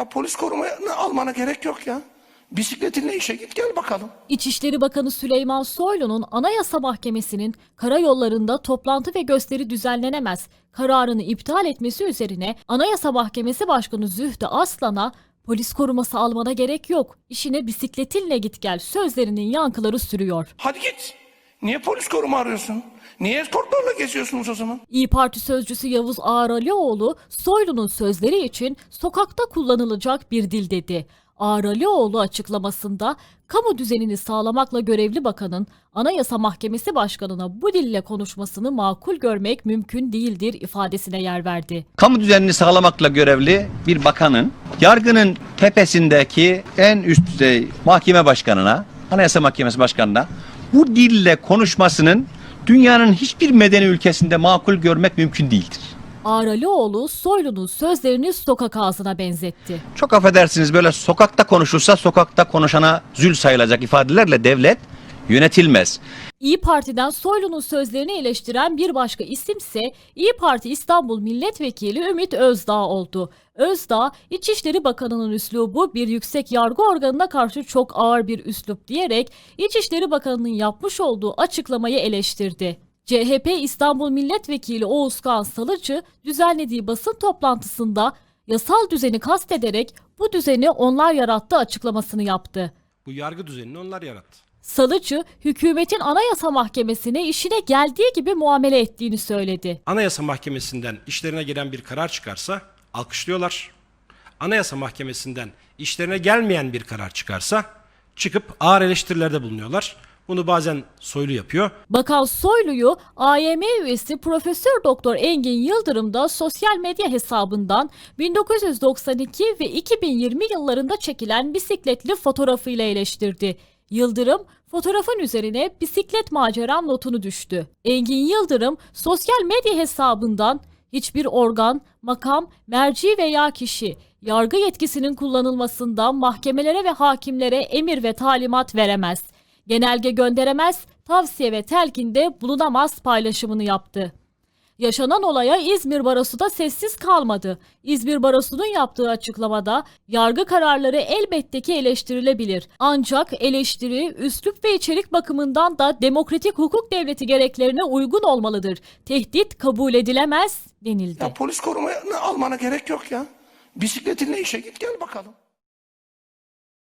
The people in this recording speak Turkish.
Ya polis korumayı almana gerek yok ya. Bisikletinle işe git gel bakalım. İçişleri Bakanı Süleyman Soylu'nun Anayasa Mahkemesi'nin karayollarında toplantı ve gösteri düzenlenemez kararını iptal etmesi üzerine Anayasa Mahkemesi Başkanı Zühtü Aslan'a polis koruması almana gerek yok, işine bisikletinle git gel sözlerinin yankıları sürüyor. Hadi git. Niye polis koruma arıyorsun? Niye eskortlarla geziyorsunuz o zaman? İyi Parti sözcüsü Yavuz Ağralioğlu, Soylu'nun sözleri için sokakta kullanılacak bir dil dedi. Ağralioğlu açıklamasında kamu düzenini sağlamakla görevli bakanın Anayasa Mahkemesi Başkanı'na bu dille konuşmasını makul görmek mümkün değildir ifadesine yer verdi. kamu düzenini sağlamakla görevli bir bakanın yargının tepesindeki en üst düzey mahkeme başkanına, Anayasa Mahkemesi Başkanı'na bu dille konuşmasının dünyanın hiçbir medeni ülkesinde makul görmek mümkün değildir. Ağralioğlu Soylu'nun sözlerini sokak ağzına benzetti. Çok affedersiniz böyle sokakta konuşulsa sokakta konuşana zül sayılacak ifadelerle devlet yönetilmez. İyi Parti'den Soylu'nun sözlerini eleştiren bir başka isimse İyi Parti İstanbul Milletvekili Ümit Özdağ oldu. Özdağ, İçişleri Bakanı'nın üslubu bir yüksek yargı organına karşı çok ağır bir üslup diyerek İçişleri Bakanı'nın yapmış olduğu açıklamayı eleştirdi. CHP İstanbul Milletvekili Oğuzkan Salıcı düzenlediği basın toplantısında yasal düzeni kastederek bu düzeni onlar yarattı açıklamasını yaptı. Bu yargı düzenini onlar yarattı. Salıcı, hükümetin Anayasa Mahkemesi'ne işine geldiği gibi muamele ettiğini söyledi. Anayasa Mahkemesi'nden işlerine gelen bir karar çıkarsa alkışlıyorlar. Anayasa Mahkemesi'nden işlerine gelmeyen bir karar çıkarsa çıkıp ağır eleştirilerde bulunuyorlar. Bunu bazen soylu yapıyor. Bakan Soylu'yu AYM üyesi Profesör Doktor Engin Yıldırım da sosyal medya hesabından 1992 ve 2020 yıllarında çekilen bisikletli fotoğrafıyla eleştirdi. Yıldırım fotoğrafın üzerine bisiklet maceram notunu düştü. Engin Yıldırım sosyal medya hesabından hiçbir organ, makam, merci veya kişi yargı yetkisinin kullanılmasından mahkemelere ve hakimlere emir ve talimat veremez. Genelge gönderemez, tavsiye ve telkinde bulunamaz paylaşımını yaptı. Yaşanan olaya İzmir Barosu da sessiz kalmadı. İzmir Barosu'nun yaptığı açıklamada yargı kararları elbette ki eleştirilebilir. Ancak eleştiri üslup ve içerik bakımından da demokratik hukuk devleti gereklerine uygun olmalıdır. Tehdit kabul edilemez denildi. Ya polis korumayı almana gerek yok ya. Bisikletinle işe git gel bakalım.